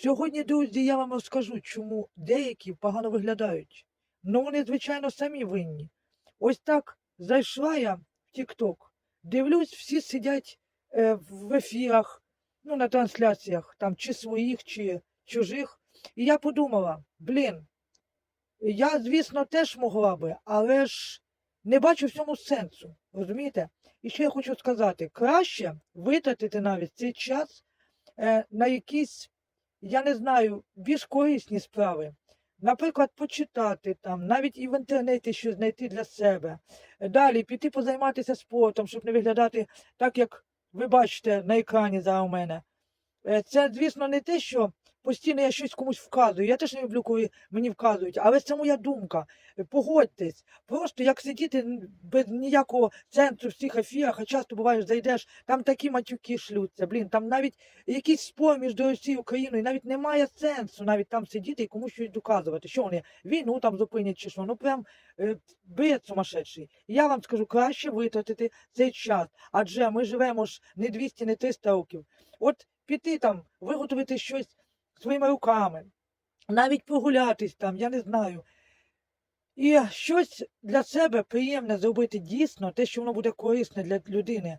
Сьогодні, друзі, я вам розкажу, чому деякі погано виглядають. Ну, вони, звичайно, самі винні. Ось так зайшла я в TikTok, дивлюсь, всі сидять е, в ефірах, ну, на трансляціях, там, чи своїх, чи чужих. І я подумала, блін, я, звісно, теж могла би, але ж не бачу в цьому сенсу. Розумієте? І ще я хочу сказати: краще витратити навіть цей час е, на якісь, я не знаю, більш корисні справи. Наприклад, почитати там, навіть і в інтернеті щось знайти для себе. Далі піти позайматися спортом, щоб не виглядати так, як ви бачите на екрані зараз у мене. Е, Це, звісно, не те, що постійно я щось комусь вказую. Я теж не люблю, коли мені вказують, але це моя думка. Погодьтесь, просто як сидіти без ніякого центру в цих ефірах, а часто буваєш, зайдеш, там такі матюки шлються. Блін, там навіть якийсь спор між Росією і Україною, навіть немає сенсу навіть там сидіти і комусь щось доказувати. Що вони війну там зупинять чи що? Ну прям е, бред сумасшедший. Я вам скажу, краще витратити цей час, адже ми живемо ж не 200, не 300 років. От піти там, виготовити щось своїми руками, навіть прогулятись там, я не знаю. І щось для себе приємне зробити дійсно, те, що воно буде корисне для людини.